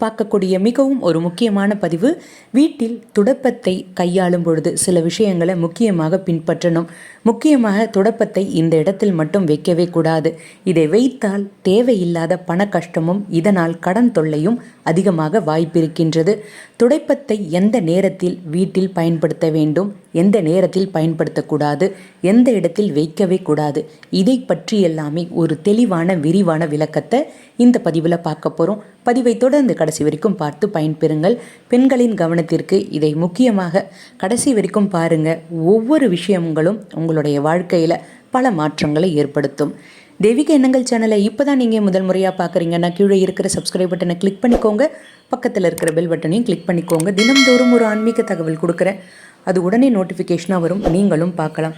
பார்க்கக்கூடிய மிகவும் ஒரு முக்கியமான பதிவு வீட்டில் துடப்பத்தை கையாளும் பொழுது சில விஷயங்களை முக்கியமாக பின்பற்றணும். முக்கியமாக துடப்பத்தை இந்த இடத்தில் மட்டும் வைக்கவே கூடாது. இதை வைத்தால் தேவையில்லாத பண கஷ்டமும் இதனால் கடன் தொல்லையும் அதிகமாக வாய்ப்பிருக்கின்றது. துடைப்பத்தை எந்த நேரத்தில் வீட்டில் பயன்படுத்த வேண்டும் எந்த நேரத்தில் பயன்படுத்தக்கூடாது எந்த இடத்தில் வைக்கவே கூடாது இதை பற்றி எல்லாமே ஒரு தெளிவான விரிவான விளக்கத்தை இந்த பதிவில் பார்க்க போகிறோம் பதிவை தொடர்ந்து கடைசி வரைக்கும் பார்த்து பயன்பெறுங்கள். பெண்களின் கவனத்திற்கு இதை முக்கியமாக கடைசி வரைக்கும் பாருங்க. ஒவ்வொரு விஷயங்களும் உங்களுடைய வாழ்க்கையில் பல மாற்றங்களை ஏற்படுத்தும். தெய்வீக எண்ணங்கள் சேனலை இப்போ தான் நீங்கள் முதல் முறையாக பார்க்குறீங்கன்னா கீழே இருக்கிற சப்ஸ்கிரைப் பட்டனை கிளிக் பண்ணிக்கோங்க. பக்கத்தில் இருக்கிற பெல் பட்டனையும் கிளிக் பண்ணிக்கோங்க. தினம்தோறும் ஒரு ஆன்மீக தகவல் கொடுக்குறேன். அது உடனே நோட்டிஃபிகேஷனாக வரும். நீங்களும் பார்க்கலாம்.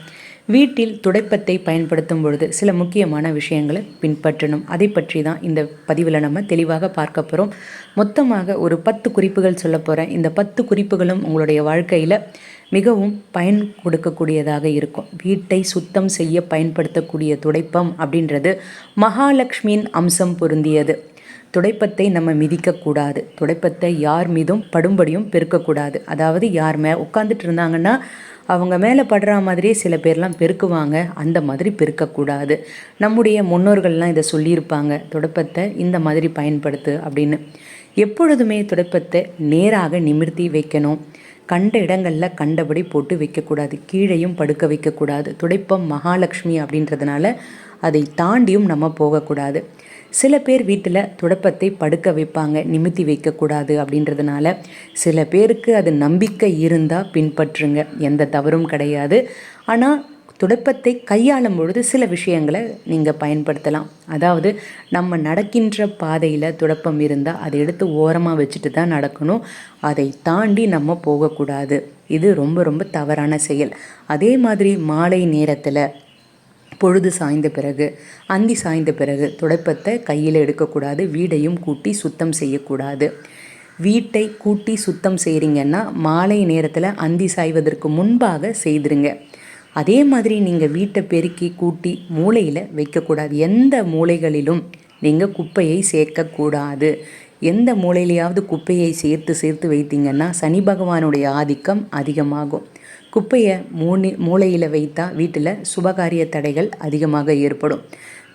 வீட்டில் துடைப்பத்தை பயன்படுத்தும் பொழுது சில முக்கியமான விஷயங்களை பின்பற்றணும். அதை பற்றி தான் இந்த பதிவில் நம்ம தெளிவாக பார்க்க போகிறோம் மொத்தமாக ஒரு பத்து குறிப்புகள் சொல்ல போகிறேன் இந்த பத்து குறிப்புகளும் உங்களுடைய வாழ்க்கையில் மிகவும் பயன் கொடுக்கக்கூடியதாக இருக்கும். வீட்டை சுத்தம் செய்ய பயன்படுத்தக்கூடிய துடைப்பம் அப்படின்றது மகாலட்சுமியின் அம்சம் பொருந்தியது. துடைப்பத்தை நம்ம மிதிக்கக்கூடாது துடைப்பத்தை யார் மீதும் படும்படியும் பெருக்கக்கூடாது அதாவது யார் மே உட்காந்துட்டு இருந்தாங்கன்னா அவங்க மேலே படுற மாதிரியே சில பேர்லாம் பெருக்குவாங்க. அந்த மாதிரி பெருக்கக்கூடாது. நம்முடைய முன்னோர்கள்லாம் இதை சொல்லியிருப்பாங்க. துடைப்பத்தை இந்த மாதிரி பயன்படுத்து அப்படின்னு. எப்பொழுதுமே துடைப்பத்தை நேராக நிமிர்த்தி வைக்கணும். கண்ட இடங்களில் கண்டபடி போட்டு வைக்கக்கூடாது. கீழையும் படுக்க வைக்கக்கூடாது. துடைப்பம் மகாலட்சுமி அப்படின்றதுனால அதை தாண்டியும் நம்ம போகக்கூடாது. சில பேர் வீட்டில் துடப்பத்தை படுக்க வைப்பாங்க நிமித்தி வைக்கக்கூடாது அப்படின்றதுனால சில பேருக்கு அது நம்பிக்கை இருந்தால் பின்பற்றுங்க. எந்த தவறும் கிடையாது. ஆனால் துடப்பத்தை கையாளும் பொழுது சில விஷயங்களை நீங்கள் பயன்படுத்தலாம். அதாவது நம்ம நடக்கின்ற பாதையில் துடப்பம் இருந்தால் அதை எடுத்து ஓரமாக வச்சுட்டு தான் நடக்கணும். அதை தாண்டி நம்ம போகக்கூடாது. இது ரொம்ப ரொம்ப தவறான செயல். அதே மாதிரி மாலை நேரத்தில் பொழுது சாய்ந்த பிறகு அந்தி சாய்ந்த பிறகு துடைப்பத்தை கையில் எடுக்கக்கூடாது வீடையும் கூட்டி சுத்தம் செய்யக்கூடாது. வீட்டை கூட்டி சுத்தம் செய்கிறீங்கன்னா மாலை நேரத்தில் அந்தி சாய்வதற்கு முன்பாக செய்திருங்க. அதே மாதிரி நீங்கள் வீட்டை பெருக்கி கூட்டி மூளையில் வைக்கக்கூடாது. எந்த மூளைகளிலும் நீங்கள் குப்பையை சேர்க்கக்கூடாது. எந்த மூளையிலையாவது குப்பையை சேர்த்து சேர்த்து வைத்தீங்கன்னா சனி பகவானுடைய ஆதிக்கம் அதிகமாகும். குப்பையை மூணி மூளையில் வைத்தா வீட்டில் சுபகாரிய தடைகள் அதிகமாக ஏற்படும்.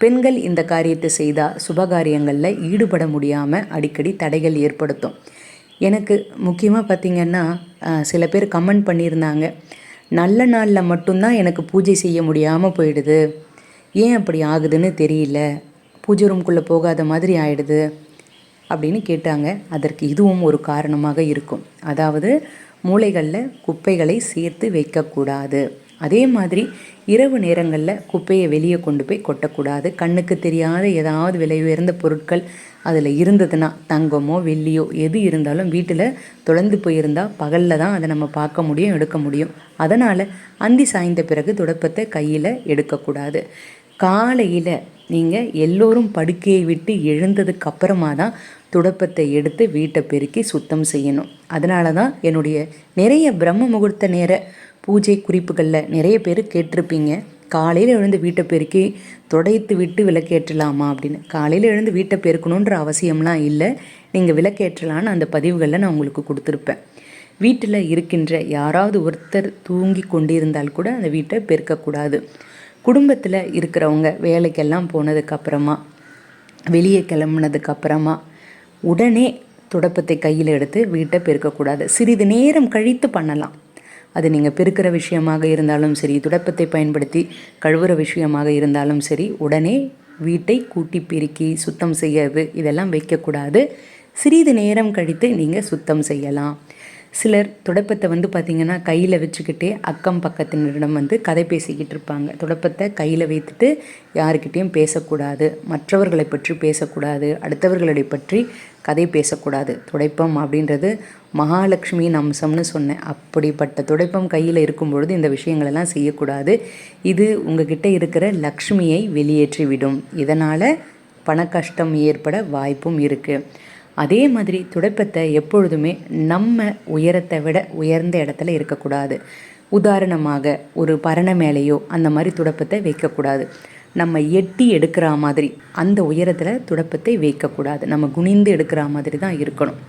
பெண்கள் இந்த காரியத்தை செய்தால் சுபகாரியங்களில் ஈடுபட முடியாமல் அடிக்கடி தடைகள் ஏற்படுத்தும். எனக்கு முக்கியமாக பார்த்திங்கன்னா சில பேர் கமெண்ட் பண்ணியிருந்தாங்க நல்ல நாளில் மட்டும்தான் எனக்கு பூஜை செய்ய முடியாமல் போயிடுது. ஏன் அப்படி ஆகுதுன்னு தெரியல. பூஜை ரூம்குள்ளே போகாத மாதிரி ஆயிடுது. அப்படின்னு கேட்டாங்க. அதற்கு இதுவும் ஒரு காரணமாக இருக்கும். அதாவது மூளைகளில் குப்பைகளை சேர்த்து வைக்கக்கூடாது. அதே மாதிரி இரவு நேரங்களில் குப்பையை வெளியே கொண்டு போய் கொட்டக்கூடாது. கண்ணுக்கு தெரியாத ஏதாவது விலை உயர்ந்த பொருட்கள் அதில் இருந்ததுன்னா தங்கமோ வெள்ளியோ எது இருந்தாலும் வீட்டில் தொலைந்து போயிருந்தால் பகலில் தான் அதை நம்ம பார்க்க முடியும் எடுக்க முடியும். அதனால் அந்தி சாய்ந்த பிறகு துடப்பத்தை கையில் எடுக்கக்கூடாது. காலையில் நீங்கள் எல்லோரும் படுக்கையை விட்டு எழுந்ததுக்கு அப்புறமா தான் துடப்பத்தை எடுத்து வீட்டை பெருக்கி சுத்தம் செய்யணும். அதனால தான் என்னுடைய நிறைய பிரம்ம முகூர்த்த நேர பூஜை குறிப்புகளில் நிறைய பேர் கேட்டிருப்பீங்க. காலையில் எழுந்து வீட்டை பெருக்கி துடைத்து விட்டு விளக்கேற்றலாமா அப்படின்னு. காலையில் எழுந்து வீட்டை பெருக்கணுன்ற அவசியம்லாம் இல்லை. நீங்கள் விளக்கேற்றலான்னு அந்த பதிவுகளில் நான் உங்களுக்கு கொடுத்துருப்பேன். வீட்டில் இருக்கின்ற யாராவது ஒருத்தர் தூங்கி கொண்டிருந்தால் கூட அந்த வீட்டை பெருக்கக்கூடாது. குடும்பத்தில் இருக்கிறவங்க வேலைக்கெல்லாம் போனதுக்கப்புறமா வெளியே கிளம்புனதுக்கப்புறமா உடனே துடப்பத்தை கையில் எடுத்து வீட்டை பெருக்கக்கூடாது. சிறிது நேரம் கழித்து பண்ணலாம். அது நீங்கள் பெருக்கிற விஷயமாக இருந்தாலும் சரி துடப்பத்தை பயன்படுத்தி கழுவுற விஷயமாக இருந்தாலும் சரி உடனே வீட்டை கூட்டி பெருக்கி சுத்தம் செய்யறது இதெல்லாம் வைக்கக்கூடாது. சிறிது நேரம் கழித்து நீங்கள் சுத்தம் செய்யலாம். சிலர் துடப்பத்தை வந்து பார்த்திங்கன்னா கையில் வச்சுக்கிட்டே அக்கம் பக்கத்தினரிடம் வந்து கதை பேசிக்கிட்டு இருப்பாங்க. துடப்பத்தை கையில் வைத்துட்டு யாருக்கிட்டேயும் பேசக்கூடாது. மற்றவர்களை பற்றி பேசக்கூடாது. அடுத்தவர்களை பற்றி கதை பேசக்கூடாது. துடைப்பம் அப்படின்றது மகாலட்சுமியின் அம்சம்னு சொன்னேன். அப்படிப்பட்ட துடைப்பம் கையில் இருக்கும் பொழுது இந்த விஷயங்களெல்லாம் செய்யக்கூடாது. இது உங்ககிட்ட இருக்கிற லக்ஷ்மியை வெளியேற்றிவிடும். இதனால் பண கஷ்டம் ஏற்பட வாய்ப்பும் இருக்குது அதே மாதிரி துடைப்பத்தை எப்பொழுதுமே நம்ம உயரத்தை விட உயர்ந்த இடத்துல இருக்கக்கூடாது. உதாரணமாக ஒரு பரண மேலேயோ அந்த மாதிரி துடப்பத்தை வைக்கக்கூடாது. நம்ம எட்டி எடுக்கிற மாதிரி அந்த உயரத்தில் துடப்பத்தை வைக்கக்கூடாது. நம்ம குனிந்து எடுக்கிற மாதிரி தான் இருக்கணும்.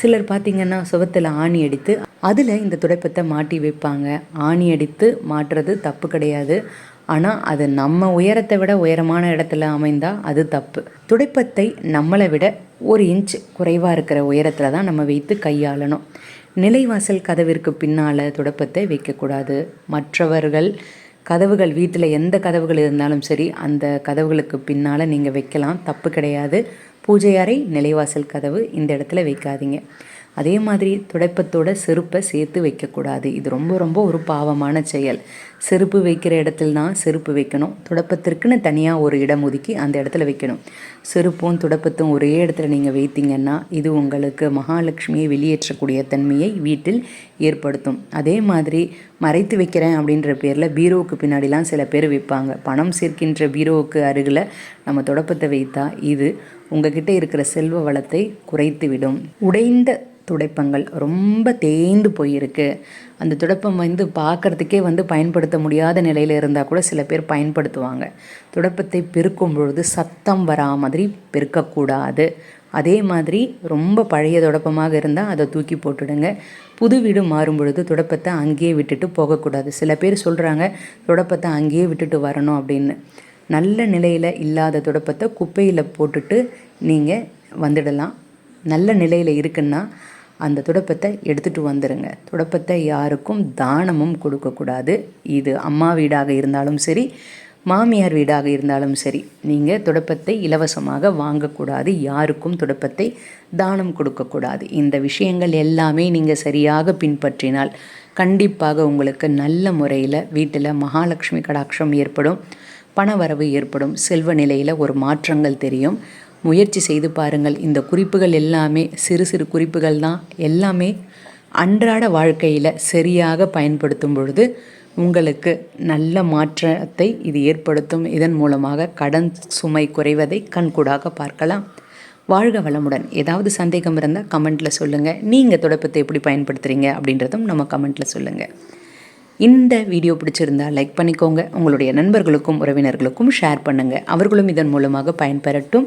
சிலர் பார்த்திங்கன்னா சுவத்தில் ஆணி அடித்து அதில் இந்த துடைப்பத்தை மாட்டி வைப்பாங்க. ஆணி அடித்து மாட்டுறது தப்பு கிடையாது. ஆனால் அது நம்ம உயரத்தை விட உயரமான இடத்துல அமைந்தால் அது தப்பு. துடைப்பத்தை நம்மளை விட ஒரு இன்ச் குறைவாக இருக்கிற உயரத்தில் தான் நம்ம வைத்து கையாளணும். நிலைவாசல் கதவிற்கு பின்னால் துடைப்பத்தை வைக்கக்கூடாது. மற்றவர்கள் கதவுகள் வீட்டில் எந்த கதவுகள் இருந்தாலும் சரி அந்த கதவுகளுக்கு பின்னால் நீங்கள் வைக்கலாம். தப்பு கிடையாது. பூஜை அறை நிலைவாசல் கதவு இந்த இடத்துல வைக்காதீங்க. அதே மாதிரி துடைப்பத்தோட செருப்பை சேர்த்து வைக்கக்கூடாது. இது ரொம்ப ரொம்ப ஒரு பாவமான செயல். செருப்பு வைக்கிற இடத்துல தான் செருப்பு வைக்கணும். துடப்பத்திற்குன்னு தனியாக ஒரு இடம் ஒதுக்கி அந்த இடத்துல வைக்கணும். செருப்பும் துடப்பத்தும் ஒரே இடத்துல நீங்கள் வைத்தீங்கன்னா இது உங்களுக்கு மகாலட்சுமியை வெளியேற்றக்கூடிய தன்மையை வீட்டில் ஏற்படுத்தும். அதே மாதிரி மறைத்து வைக்கிறேன் அப்படின்ற பேரில் பீரோவுக்கு பின்னாடிலாம் சில பேர் வைப்பாங்க. பணம் சேர்க்கின்ற பீரோவுக்கு அருகில் நம்ம துடப்பத்தை வைத்தா இது உங்ககிட்ட இருக்கிற செல்வ வளத்தை குறைத்துவிடும். உடைந்த துடைப்பங்கள் ரொம்ப தேய்ந்து போயிருக்கு. அந்த துடைப்பம் வந்து பார்க்குறதுக்கே வந்து பயன்படுத்த முடியாத நிலையில் இருந்தால் கூட சில பேர் பயன்படுத்துவாங்க. துடைப்பத்தை பெருக்கும் பொழுது சத்தம் வரா மாதிரி பெருக்கக்கூடாது. அதே மாதிரி ரொம்ப பழைய துடப்பமாக இருந்தால் அதை தூக்கி போட்டுடுங்க. புது வீடு மாறும் பொழுது துடப்பத்தை அங்கேயே விட்டுட்டு போகக்கூடாது. சில பேர் சொல்கிறாங்க துடப்பத்தை அங்கேயே விட்டுட்டு வரணும் அப்படின்னு. நல்ல நிலையில் இல்லாத துடப்பத்தை குப்பையில் போட்டுட்டு நீங்கள் வந்துடலாம். நல்ல நிலையில் இருக்குன்னா அந்த துடப்பத்தை எடுத்துகிட்டு வந்துடுங்க துடப்பத்தை யாருக்கும் தானமும் கொடுக்கக்கூடாது இது அம்மா வீடாக இருந்தாலும் சரி மாமியார் வீடாக இருந்தாலும் சரி நீங்கள் துடப்பத்தை இலவசமாக வாங்கக்கூடாது யாருக்கும் துடப்பத்தை தானம் கொடுக்கக்கூடாது இந்த விஷயங்கள் எல்லாமே நீங்கள் சரியாக பின்பற்றினால் கண்டிப்பாக உங்களுக்கு நல்ல முறையில் வீட்டில் மகாலட்சுமி கடாட்சம் ஏற்படும் பணவரவு ஏற்படும் செல்வ நிலையில் ஒரு மாற்றங்கள் தெரியும். முயற்சி செய்து பாருங்கள். இந்த குறிப்புகள் எல்லாமே சிறு சிறு குறிப்புகள் தான். எல்லாமே அன்றாட வாழ்க்கையில் சரியாக பயன்படுத்தும் பொழுது உங்களுக்கு நல்ல மாற்றத்தை இது ஏற்படுத்தும். இதன் மூலமாக கடன் சுமை குறைவதை கண்கூடாக பார்க்கலாம். வாழ்க வளமுடன். ஏதாவது சந்தேகம் இருந்தால் கமெண்ட்டில் சொல்லுங்கள் நீங்கள் தொடப்பத்தை எப்படி பயன்படுத்துகிறீங்க அப்படின்றதும் நம்ம கமெண்ட்டில் சொல்லுங்கள் இந்த வீடியோ பிடிச்சிருந்தா லைக் பண்ணிக்கோங்க. உங்களுடைய நண்பர்களுக்கும் உறவினர்களுக்கும் ஷேர் பண்ணுங்கள் அவர்களும் இதன் மூலமாக பயன்பெறட்டும்.